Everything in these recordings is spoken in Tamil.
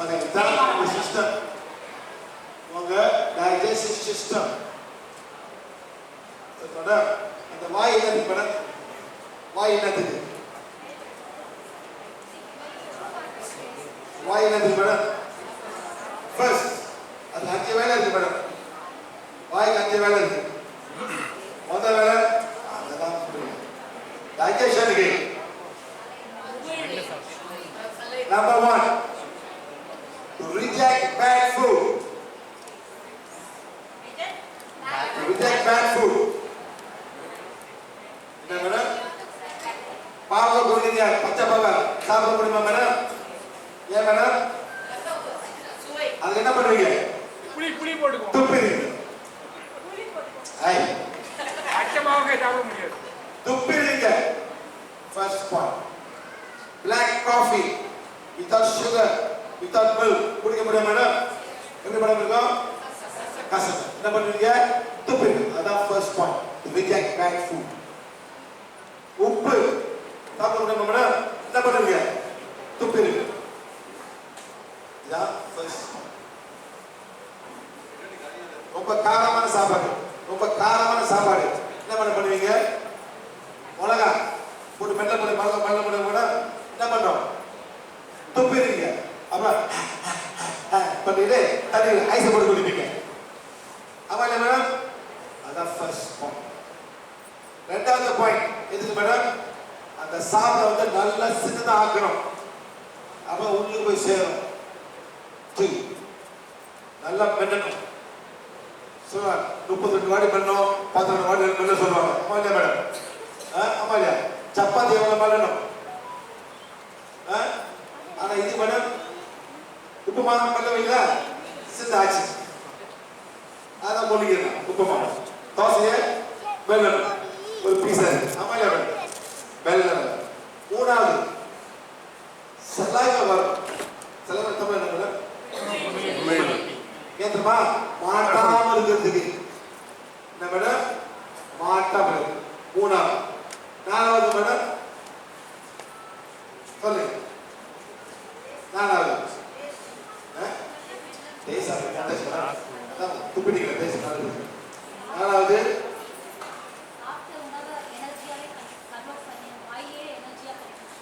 பாருங்க இதான் உங்க சிஸ்டம் உங்க டைஜஸ்டிவ் சிஸ்டம் மேடம் அந்த வாய் என்னது படம் வாய் என்னது வாய் என்னது படம் ஃபர்ஸ்ட் அது அஞ்சு வேலை இருக்கு மேடம் வாய்க்கு அஞ்சு வேலை இருக்கு முத வேலை அதெல்லாம் டைஜஷனுக்கு number one to reject bad food to reject bad food என்ன மேடம் பாவ குடிங்க பச்சை பாவ சாப்பிட முடியுமா மேடம் ஏன் மேடம் அதுக்கு என்ன பண்ணுவீங்க புளி புளி போட்டுக்குவோம் துப்பிடுவீங்க ஐ அச்சமாவே சாப்பிட முடியாது துப்பிடுவீங்க first point black coffee without sugar without milk குடிக்க முடியும் மேடம் எப்படி மேடம் இருக்கும் கசப்பு என்ன பண்ணுவீங்க துப்பிடுவீங்க அதான் first point reject bad food. உப்பு சாப்பிட முடியுமா என்ன பண்ணுவீங்க துப்பிடுவீங்க இதான் ரொம்ப காரமான சாப்பாடு ரொம்ப காரமான சாப்பாடு என்ன பண்ண பண்ணுவீங்க மிளகா போட்டு மெல்ல போட்டு மிளகா மெல்ல போட்டு கூட என்ன பண்றோம் துப்பிடுறீங்க அப்புறம் பண்ணிட்டு தண்ணி ஐஸ் போட்டு குடிப்பீங்க ஆமா இல்ல மேடம் அதான் ஃபர்ஸ்ட் பாயிண்ட் ரெண்டாவது பாயிண்ட் எதுக்கு மேடம் அந்த சாப்பிட வந்து நல்லா சின்னதாக ஆக்கணும் அப்ப உள்ளுக்கு போய் சேரும். டூ நல்லா மென்னணும். சொல்லுவாங்க முப்பத்தி ரெண்டு வாடி பண்ணோம் பதினொன்று வாடி பண்ண சொல்லுவாங்க. ஆமா இல்லையா மேடம்? ஆமா இல்லையா சப்பாத்தி எவ்வளவு பண்ணணும் ஆனா இது மேடம் உப்புமானம் பண்ணவீங்களா? வைங்களா ஆச்சு அதான் மொழிக்கிறேன் உப்புமானம். தோசையை மெல்லணும் ஒரு பீஸ் ஆமா இல்லையா மேடம்? மெல்லணும். மூணாவது. சலாய்வா வரும். சலாய்வா தமிழ் என்ன மேடம் ஏன் மாட்டாம இருக்கிறதுக்கு. என்ன மேடம் மாட்டாம இருக்கு. மூணாவது. நாலாவது மேடம்? சொல்லு. நாலாவது. ஆ? தேசா இருக்கு. துப்பிடிக்கிற தேசம் நாலாவது சாப்பிட்ட உணவை எனர்ஜியாவே கன்வெர்ட் பண்ணி வாயே எனர்ஜியா கிடைக்கும்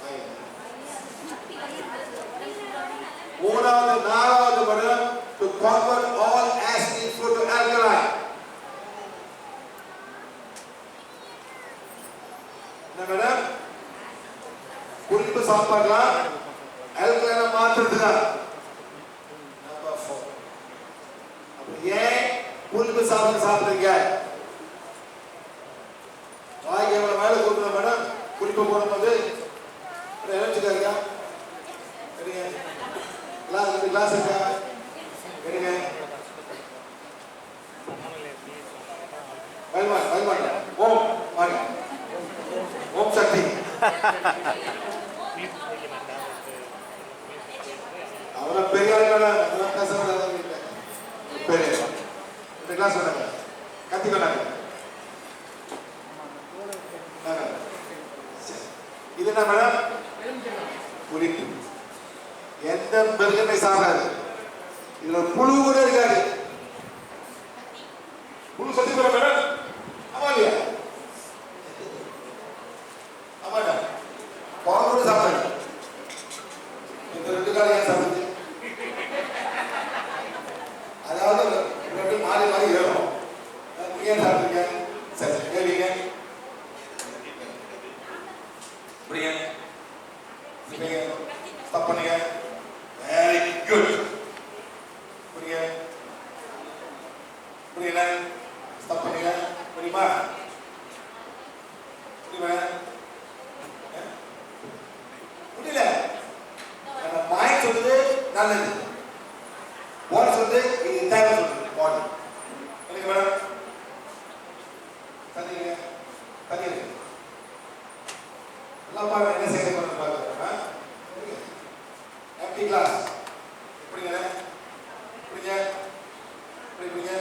வாயே அது சக்தி கிடைக்கிறது உடல் சூடான மூணாவது நாலாவது madam to convert all acid food to alkaline என்ன மேடம் குறிப்பு சாப்பாடுலாம் ஆல்கலைனை மாற்றுறதுக்கா நம்பர் ஃபோர் ஏன் குறிப்பு சாப்பாடு சாப்பிடுறீங்க? வாய் எவ்வளவு மேல கொடுக்கணும் மேடம் குறிப்பு போடும்போது எனர்ஜிக்கா இருக்கா? சரிங்க கிளாஸ் கிளாஸ் இருக்கா? ஓம் ஓம் சக்தி. அவரை பெரிய ஆளுங்களா அதெல்லாம் கத்தி இது என்ன மேடம் எந்த மிருகமே சாகாது இதுல ஒரு புழு கூட இருக்காது. குழு சத்தி பெற மேடம் ஆமா இல்லையா? ஆமாடா குழந்தை கூட சாப்பிடுங்க இந்த ரெண்டு காலம் ஏன் அதாவது ரெண்டு மாறி மாறி ஏறும். ஏன் சரி பண்ணுங்க. வெரி குட் பாடி சொல்லுது இது தேவை சொல்றது பாடி எனக்கு மேடம் சரிங்க சரிங்க எல்லாம் பாருங்க என்ன செய்ய போறது பாருங்க எம்டி கிளாஸ் எப்படிங்க எப்படிங்க எப்படி எப்படிங்க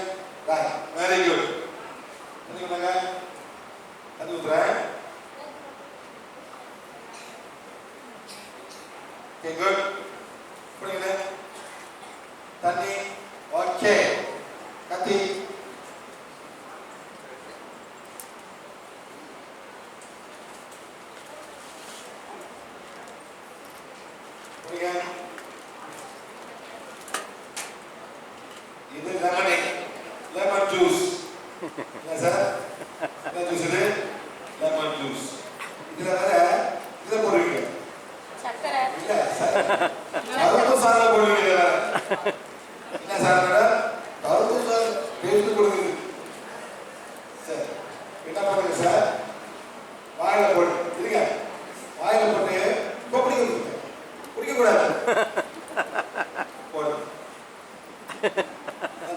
ரைட் வெரி குட் சரிங்க புரியுங்க அது ஊத்துறேன் ஓகே குட் வாயில போட்டு இருங்க. வாயில போட்டு இப்போ குடிக்க குடிக்க கூடாது போடு.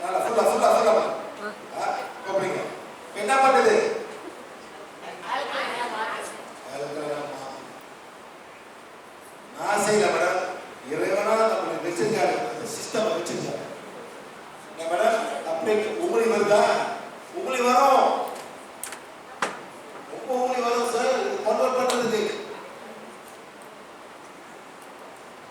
நல்லா ஃபுல்லா என்ன பண்ணுது? நான் செய்யல மேடம் இறைவனா நம்மளுக்கு வச்சிருக்காரு சிஸ்டம் வச்சிருக்காரு மேடம்? அப்படி உங்களுக்கு வருதா?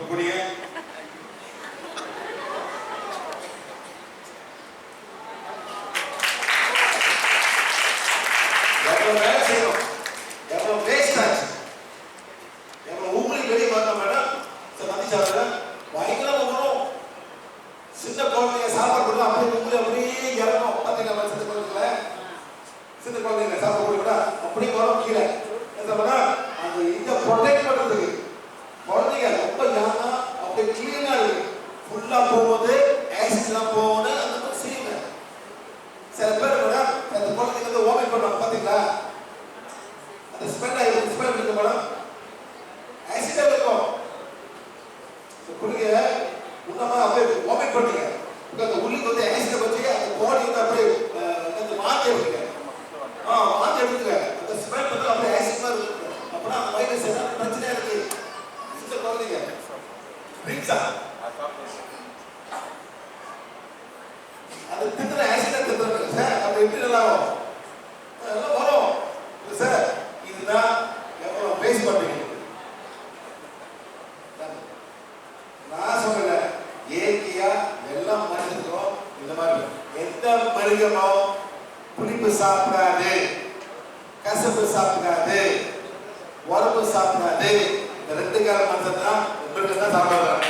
குடிங்க சின்ன குழந்தைங்க சாப்பாடு கொடுத்தா அப்படியே உங்களை அப்படியே இறங்கும். பார்த்தீங்க சின்ன குழந்தைங்கள? சின்ன சாப்பாடு கொடுத்தா அப்படியே வரும் கீழே. என்ன பண்ணா அந்த இதை ப்ரொடெக்ட் பண்ணுறதுக்கு குழந்தைங்க ரொம்ப யானா அப்படி கிளீனா ஃபுல்லா போகும்போது ஆக்சிடென்ட்லாம் போகும்போது அந்த மாதிரி செய்யுங்க. சில பேர் சாப்பிடாது. உடம்பு சாப்பிடாது. ரெண்டு கால மனசு தான் உங்களுக்கு தான் சாப்பிடுறாங்க